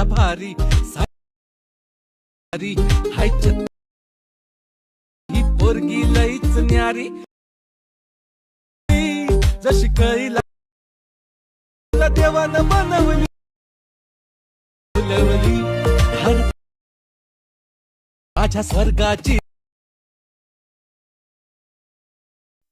लया भारी सारी हायच ही पोरगी लईच न्यारी. जशी कळीला देवान बनवली. माझ्या स्वर्गाची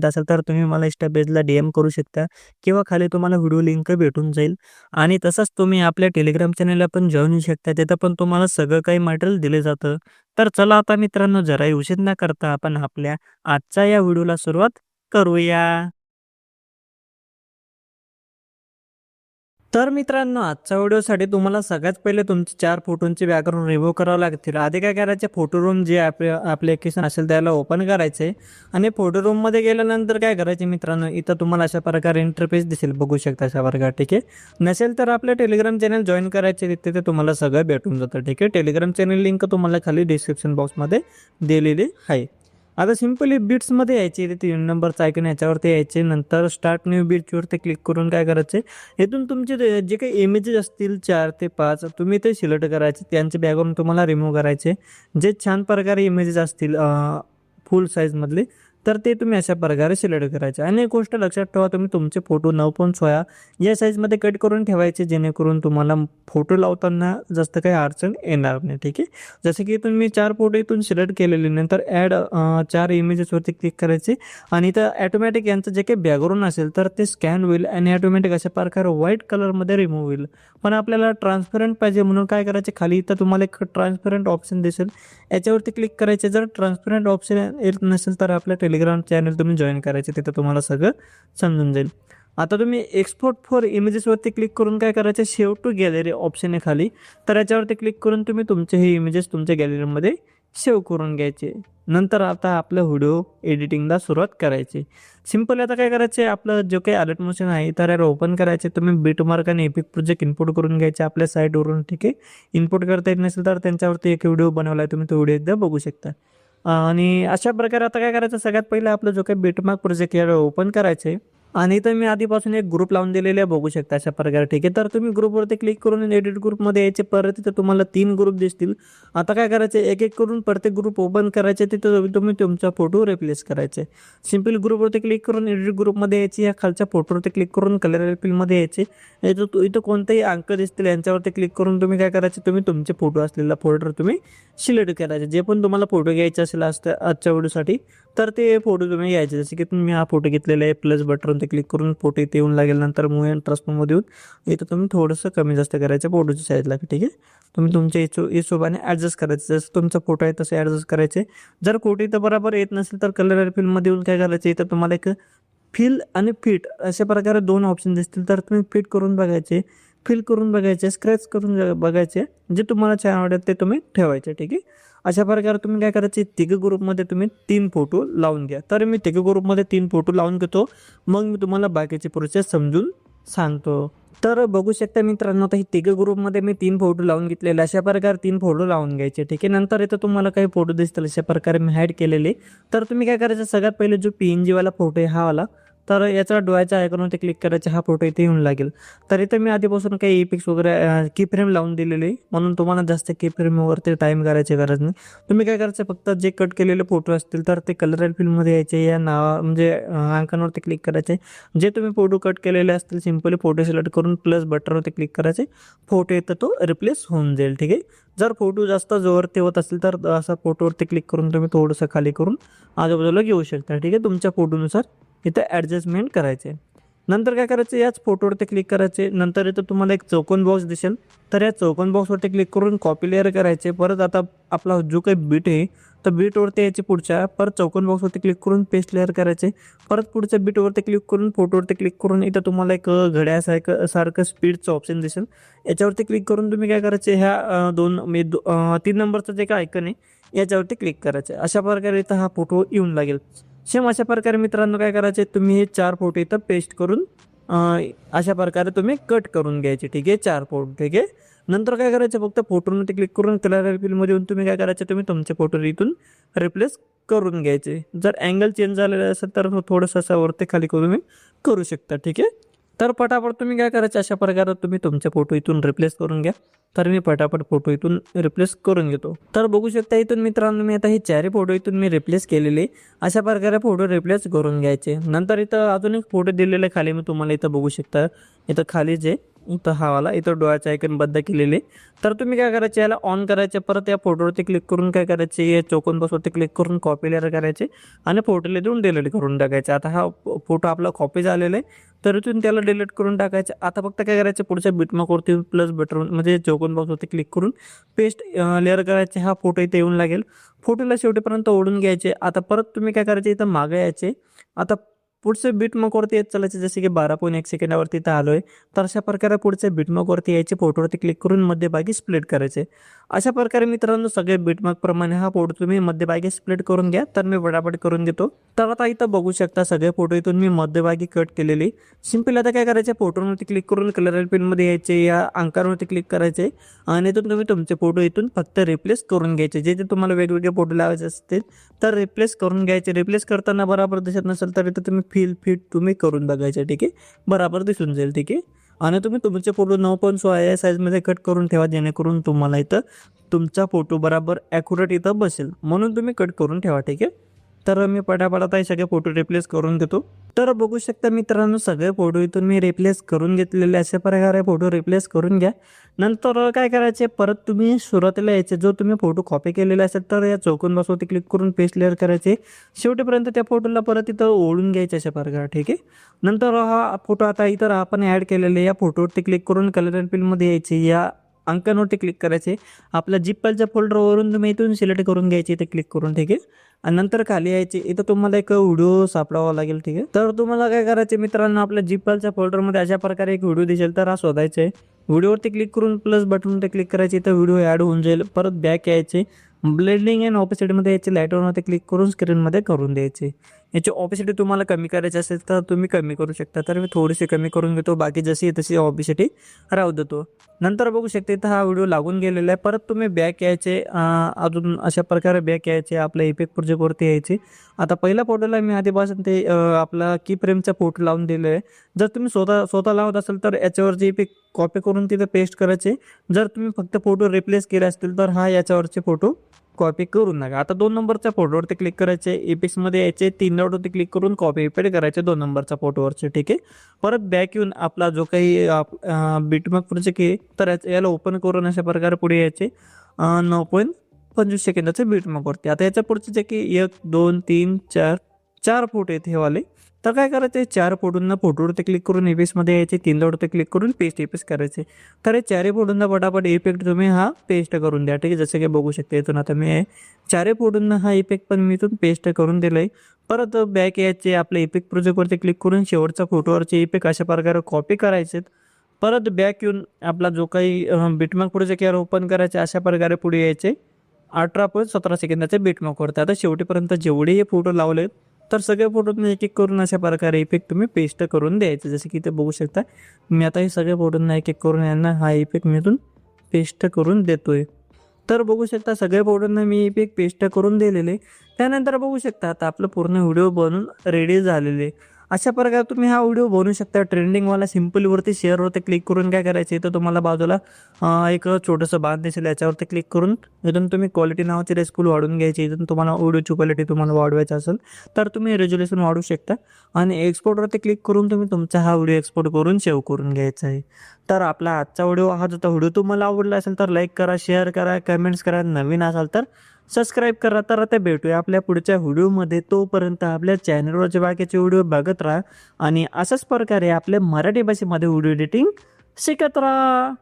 येत असेल तर तुम्ही मला इंस्टा पेजला डी एम करू शकता किंवा खाली तुम्हाला व्हिडिओ लिंक भेटून जाईल. आणि तसंच तुम्ही आपल्या टेलिग्राम चॅनलला पण जॉईन होऊ शकता. तिथं पण तुम्हाला सगळं काही मटेरियल दिले जातं. तर चला आता मित्रांनो जरा उशीर न करता आपण आपल्या आजच्या या व्हिडिओला सुरुवात करूया. तर मित्रांनो आजच्या व्हिडिओसाठी तुम्हाला सगळ्यात पहिले तुमचे चार फोटोंचे बॅकग्राऊंड रिमूव्ह करावं लागतील. आधी काय करायचे फोटो रूम जे आप ॲप्लिकेशन असेल त्याला ओपन करायचे आणि फोटो रूममध्ये गेल्यानंतर काय करायचे मित्रांनो इथं तुम्हाला अशा प्रकारे इंटरफेस दिसेल. बघू शकता अशा प्रकारे ठीक आहे? नसेल तर आपलं टेलिग्राम चॅनल जॉईन करायचे तिथे ते तुम्हाला सगळं भेटून जातं ठीक आहे? टेलिग्राम चॅनल लिंक तुम्हाला खाली डिस्क्रिप्शन बॉक्समध्ये दिलेली आहे. आता सिम्पली बीट्समध्ये यायचे ते तीन नंबरचं ऐकून याच्यावरती यायचे नंतर स्टार्ट न्यू बीट्सवरती क्लिक करून काय करायचे इथून तुमचे जे काही इमेजेस असतील चार ते पाच तुम्ही ते सिलेक्ट करायचे त्यांचे बॅकग्राऊंड तुम्हाला रिमूव्ह करायचे. जे छान प्रकारे इमेजेस असतील फुल साईजमधले तर ते तुम्ही अशा प्रकारे सिलेक्ट करायचे. आणि एक गोष्ट लक्षात ठेवा तुम्ही तुमचे फोटो नऊ पॉईंट सोळा या साईजमध्ये कट करून ठेवायचे जेणेकरून तुम्हाला फोटो लावताना जास्त काही अडचण येणार नाही ठीक आहे? जसे की तुम्ही चार फोटो इथून सिलेक्ट केलेले नंतर ॲड चार इमेजेसवरती क्लिक करायचे. आणि इथं ॲटोमॅटिक यांचं जे काही बॅकग्राऊंड असेल तर ते स्कॅन होईल आणि ॲटोमॅटिक अशा प्रकारे व्हाईट कलरमध्ये रिमूव्ह होईल. पण आपल्याला ट्रान्सपरंट पाहिजे म्हणून काय करायचे? खाली इथं तुम्हाला एक ट्रान्सपरंट ऑप्शन दिसेल. याच्यावरती क्लिक करायचे. जर ट्रान्सपरंट ऑप्शन येत नसेल तर आपल्या टेलिग्राम चॅनल तुम्ही जॉईन करायचे तिथं तुम्हाला सगळं समजून जाईल. आता तुम्ही एक्सपोर्ट फॉर इमेजेसवरती क्लिक करून काय करायचं? शेव टू गॅलरी ऑप्शन आहे खाली. तर याच्यावरती क्लिक करून तुम्ही तुमचे हे इमेजेस तुमच्या गॅलरीमध्ये सेव्ह करून घ्यायचे. नंतर आता आपलं व्हिडिओ एडिटिंगला सुरुवात करायची. सिंपल आता काय करायचे? आपलं जो काही अलर्ट मोशन आहे तर याला ओपन करायचे. तुम्ही बीट मार्क आणि एपिक प्रोजेक्ट इनपुट करून घ्यायचे आपल्या साईटवरून ठीक आहे? इनपुट करता येत नसेल तर त्यांच्यावरती एक व्हिडिओ बनवला आहे तुम्ही तो व्हिडिओ एकदा बघू शकता. आणि अशा प्रकारे आता काय करायचं? सगळ्यात पहिलं आपलं जो काही बीटमार्क प्रोजेक्ट याला ओपन करायचं आहे आणि इथं मी आधीपासून एक ग्रुप लावून दिलेले आहे बघू शकता अशा प्रकारे. ठीक आहे तर तुम्ही ग्रुपवरती क्लिक करून एडिट ग्रुपमध्ये यायचे परत तिथं तुम्हाला तीन ग्रुप दिसतील. आता काय करायचे एक एक करून प्रत्येक ग्रुप ओपन करायचे तिथं तुम्ही तुमचा फोटो रिप्लेस करायचे. सिंपल ग्रुपवरती क्लिक करून एडिट ग्रुपमध्ये यायची या खालच्या फोटोवरती क्लिक करून कलर फील्डमध्ये यायचे. इथं इथं कोणतेही अंक दिसतील यांच्यावरती क्लिक करून तुम्ही काय करायचे तुम्ही तुमचे फोटो असलेला फोल्डर तुम्ही सिलेक्ट करायचे. जे पण तुम्हाला फोटो घ्यायचे असेल असतं आजच्या व्हिडिओसाठी तर ते फोटो तुम्ही घ्यायचे. जसे की तुम्ही हा फोटो घेतलेला आहे प्लस बटनवरती क्लिक करून फोटो इथे येऊन लागेल. नंतर मूव अँड ट्रान्सफॉर्ममध्ये येऊन इथं तुम्ही थोडंसं कमी जास्त करायचं फोटोच्या साईजला ठीक आहे? तुम्ही तुमच्या हिशो हिशोबाने ॲडजस्ट करायचं. जसं तुमचा फोटो आहे तसे ॲडजस्ट करायचे. जर फोटो इथं बरोबर येत नसेल तर कलर फिल्ममध्ये येऊन काय करायचं? इथं तुम्हाला एक फिल आणि फिट अशा प्रकारे दोन ऑप्शन दिसतील. तर तुम्ही फिट करून बघायचे. फिल करून बघायचे स्क्रॅच करून बघायचे. जे तुम्हाला छान आवडेल ते तुम्ही ठेवायचे ठीक आहे? अशा प्रकारे तुम्ही काय करायचे तिघ ग्रुपमध्ये तुम्ही तीन फोटो लावून घ्या. तर मी तिघ ग्रुपमध्ये तीन फोटो लावून घेतो. मग मी तुम्हाला बाकीची प्रोसेस समजून सांगतो. तर बघू शकता मित्रांनो आता ही तिघ ग्रुपमध्ये मी तीन फोटो लावून घेतलेले. अशा प्रकारे तीन फोटो लावून घ्यायचे ठीक आहे? नंतर इथं तुम्हाला काही फोटो दिसतील अशा प्रकारे मी हॅड केलेले. तर तुम्ही काय करायचं सगळ्यात पहिले जो पी एन जीवाला फोटो आहे हा वाला. तर याचा डोळ्याच्या आयकॉनवरती क्लिक करायचे हा फोटो इथे येऊन लागेल. तर इथं मी आधीपासून काही इपिक्स वगैरे की फ्रेम लावून दिलेली म्हणून तुम्हाला जास्त की फ्रेमवरती टाईम करायची गरज नाही. तुम्ही काय करायचं फक्त जे कट केलेले फोटो असतील तर ते कलर फिल्ममध्ये यायचे या नावा म्हणजे अं, अंकांवरती क्लिक करायचे. जे तुम्ही फोटो कट केलेले असतील सिम्पली फोटो सिलेक्ट करून प्लस बटनवरती क्लिक करायचे. फोटो येतं तो रिप्लेस होऊन जाईल ठीक आहे? जर फोटो जास्त जोरती होत असेल तर असा फोटोवरती क्लिक करून तुम्ही थोडंसं खाली करून आजूबाजूला घेऊ शकता ठीक आहे? तुमच्या फोटोनुसार इथं ॲडजस्टमेंट करायचे. नंतर काय करायचं? याच फोटोवरती क्लिक करायचे. नंतर इथं तुम्हाला एक चौकोन बॉक्स दिसेल. तर या चौकोन बॉक्सवरती क्लिक करून कॉपी लेअर करायचे. परत आता आपला जो काही बीट आहे तर बीटवरती यायचे पुढच्या. परत चौकोन बॉक्सवरती क्लिक करून पेस्ट लेअर करायचे. परत पुढच्या बीटवरती क्लिक करून फोटोवरती क्लिक करून इथं तुम्हाला एक घड्यासारखं सारखं स्पीडचं ऑप्शन दिसेल. याच्यावरती क्लिक करून तुम्ही काय करायचे? ह्या दोन मी दो- तीन नंबरचं जे काय ऐकन आहे याच्यावरती क्लिक करायचं. अशा प्रकारे इथं हा फोटो येऊन लागेल. सेम अशा प्रकारे मित्रांनो काय करायचे तुम्ही हे चार फोट इथं पेस्ट करून अशा प्रकारे तुम्ही कट करून घ्यायचे ठीक आहे? चार फोट ठीक आहे? नंतर काय करायचं फक्त फोटोमध्ये क्लिक करून कलर फिल्ममध्ये येऊन तुम्ही काय करायचे तुम्ही तुमचे फोटो इथून रिप्लेस करून घ्यायचे. जर अँगल चेंज झालेला असेल तर थोडंसं असं वरती खाली करून तुम्ही करू शकता ठीक आहे? तर पटापट तुम्ही काय करायचं? अशा प्रकारे तुम्ही तुमचे फोटो इथून रिप्लेस करून घ्या. तर मी पटापट फोटो इथून रिप्लेस करून घेतो. तर बघू शकता इथून मित्रांनो मी आता हे चारही फोटो इथून मी रिप्लेस केलेले. अशा प्रकारे फोटो रिप्लेस करून घ्यायचे. नंतर इथं अजून एक फोटो दिलेले खाली. मी तुम्हाला इथं बघू शकता. इथं खाली जे हा वाला इथं डोळ्याचं आयकन बद्ध केलेले तर तुम्ही काय करायचे याला ऑन करायचे परत या फोटोवरती क्लिक करून काय करायचे या चौकोन बसवरती क्लिक करून कॉपी लेअर करायचे आणि फोटोला देऊन डिलीट करून टाकायचे. आता हा फोटो आपला कॉपी झालेला आहे तर इथून त्याला डिलीट करून टाकायचे. आता फक्त काय करायचं पुढच्या बिटमार्कवरती प्लस बटन म्हणजे चौकोन बॉक्सवरती क्लिक करून पेस्ट लेअर करायचे. हा फोटो इथे येऊन लागेल. फोटोला शेवटीपर्यंत ओढून घ्यायचे. आता परत तुम्ही काय करायचे इथं मागे यायचे. आता पुढचे बीटमार्कवरती येत चालायचे जसे की बारा पॉईंट एक सेकंडावरती इथं आलो आहे तर अशा प्रकारे पुढच्या बीटमार्कवरती यायचे फोटोवरती क्लिक करून मध्यभागी स्प्लिट करायचे. अशा प्रकारे मित्रांनो सगळे बीटमार्क प्रमाणे हा फोटो तुम्ही मध्यभागी स्प्लिट करून घ्या तर मी वडापट करून देतो. तर आता इथं बघू शकता सगळे फोटो इथून मी मध्यभागी कट केलेली. सिंपल आता काय करायचे फोटोवरती क्लिक करून कलर पिनमध्ये यायचे या अंकांवरती क्लिक करायचे आणि इथून तुम्ही तुमचे फोटो इथून फक्त रिप्लेस करून घ्यायचे. जे जे तुम्हाला वेगवेगळे फोटो लावायचे असतील तर रिप्लेस करून घ्यायचे. रिप्लेस करताना बराबर दिसत नसेल तर इथं तुम्ही फील फिट तुम्ही करून बघायचं ठीक आहे? बरोबर दिसून जाईल ठीक आहे? आणि तुम्ही तुमचे फोटो नऊ पॉईंट सोळा या साईजमध्ये कट करून ठेवा जेणेकरून तुम्हाला इथं तुमचा फोटो बरोबर ॲक्युरेट इथं बसेल. म्हणून तुम्ही कट करून ठेवा ठीक आहे? तर मी पटापटात हे सगळे फोटो रिप्लेस करून देतो तर बघू शकता मित्रांनो सगळे फोटो इथून मी रिप्लेस करून घेतलेले अशा प्रकारे फोटो रिप्लेस करून घ्या. नंतर काय करायचे परत तुम्ही सुरुवातीला यायचे जो तुम्ही फोटो कॉपी केलेला असेल तर या चौकोन बसवरती क्लिक करून पेस्ट लेअर करायचे. शेवटीपर्यंत त्या फोटोला परत इथं ओढून घ्यायचे अशा प्रकारे ठीक आहे? नंतर हा फोटो आता इतर आपण ॲड केलेले या फोटोवरती क्लिक करून कलर अँड पिलमध्ये यायचे. या अंकनवरती क्लिक करायचे. आपल्या जिप्पलच्या फोल्डरवरून तुम्ही इथून सिलेक्ट करून घ्यायचे इथे क्लिक करून ठीक आहे? आणि नंतर खाली यायचे. इथं तुम्हाला एक व्हिडिओ सापडावा लागेल ठीक आहे? तर तुम्हाला काय करायचे मित्रांनो आपल्या जिप्पलच्या फोल्डरमध्ये अशा प्रकारे एक व्हिडिओ दिसेल तर हा शोधायचा आहे. व्हिडिओवरती क्लिक करून प्लस बटनवरती क्लिक करायचे. इथं व्हिडिओ ॲड होऊन जाईल. परत बॅक यायचे. ब्लेंडिंग अँड ऑपोसिटमध्ये यायचे. लाईटवरती क्लिक करून स्क्रीनमध्ये करून द्यायचे. याची ऑबिसिटी तुम्हाला कमी करायची असेल तर तुम्ही कमी करू शकता. तर मी थोडीशी कमी करून घेतो. बाकी जशी तशी ऑबिसिटी राहू देतो. नंतर बघू शकते इथं हा व्हिडिओ लागून गेलेला आहे. परत तुम्ही बॅक यायचे अजून अशा प्रकारे बॅक यायचे आपल्या इफेक्ट प्रोजेक्टवरती यायचे. आता पहिल्या फोटोला मी आधीपासून ते आपला की फ्रेमचा फोटो लावून दिले आहे. जर तुम्ही स्वतः स्वतः लावत असाल तर याच्यावरचे इफेक्ट कॉपी करून तिथे पेस्ट करायचे. जर तुम्ही फक्त फोटो रिप्लेस केले असतील तर हा याच्यावरचे फोटो कॉपी करू नका. आता दोन नंबरच्या फोटोवरती क्लिक करायचे एपिक्समध्ये यायचे तीन डॉटवरती क्लिक करून कॉपी पेड करायचे दोन नंबरच्या फोटोवरचे ठीक आहे? परत बॅक येऊन आपला जो काही बीटमार्क प्रोजेक्ट आहे तर याला ओपन करून अशा प्रकारे पुढे यायचे नऊ पॉईंट पंचवीस सेकंदाचे बीटमार्कवरती आता याच्या पुढचे जे की एक दोन तीन चार चार फोटो आहेत हे वाले. तर काय करायचे चार फोटोंना फोटोवरती क्लिक करून एपेक्समध्ये यायचे तीन डॉटवरती क्लिक करून पेस्ट एपेक्स करायचे. तर हे चारही फोटोंना पटापट इफेक्ट तुम्ही हा पेस्ट करून द्या ठीक आहे? जसं की बघू शकता इथून आता मी चारही फोटोंना हा इफेक्ट पण मी इथून पेस्ट करून दिलं आहे परत बॅक यायचे आपल्या इफेक्ट प्रोजेक्टवरती क्लिक करून शेवटच्या फोटोवरचे इफेक्ट अशा प्रकारे कॉपी करायचे परत बॅक येऊन आपला जो काही बिटमार्क प्रोजेक्ट यार ओपन करायचे अशा प्रकारे पुढे यायचे. अठरा पॉईंट सतरा सेकंदाचे बीटमार्कवरती आता शेवटीपर्यंत जेवढे हे फोटो लावलेत तर सगळे फोटो तुम्ही एक एक करून अशा प्रकारे इफेक्ट तुम्ही पेस्ट करून द्यायचे. जसे की इथे बघू शकता मी आता हे सगळे फोटोंना एक एक करून यांना हा इफेक्ट मी इथून पेस्ट करून देतोय. तर बघू शकता सगळ्या फोटोंना मी इफेक्ट पेस्ट करून दिलेले. त्यानंतर बघू शकता आता आपलं पूर्ण व्हिडिओ बनून रेडी झालेले. अशा प्रकारे तुम्ही हा व्हिडिओ बनवू शकता. ट्रेंडिंगवाला सिम्पलवरती शेअरवरती क्लिक करून काय करायचं तर तुम्हाला बाजूला एक छोटंसं बांध दिसेल याच्यावरती क्लिक करून इथून तुम्ही क्वालिटी नावाची रेस्कूल वाढून घ्यायची. इथून तुम्हाला व्हिडिओची क्वालिटी तुम्हाला वाढवायची असेल तर तुम्ही रेज्युलेशन वाढवू शकता. आणि एक्सपोर्टवरती क्लिक करून तुम्ही तुमचा हा व्हिडिओ एक्सपोर्ट करून सेव्ह करून घ्यायचा आहे. तर आपला आजचा व्हिडिओ हा जो व्हिडिओ तुम्हाला आवडला असेल तर लाईक करा शेअर करा कमेंट्स करा. नवीन असाल तर सबस्क्राईब करा तर आता भेटूया आपल्या पुढच्या व्हिडिओमध्ये. तोपर्यंत आपल्या चॅनलवरचे बाकीचे व्हिडिओ बघत राहा आणि अशाच प्रकारे आपल्या मराठी भाषेमध्ये व्हिडिओ एडिटिंग शिकत राहा.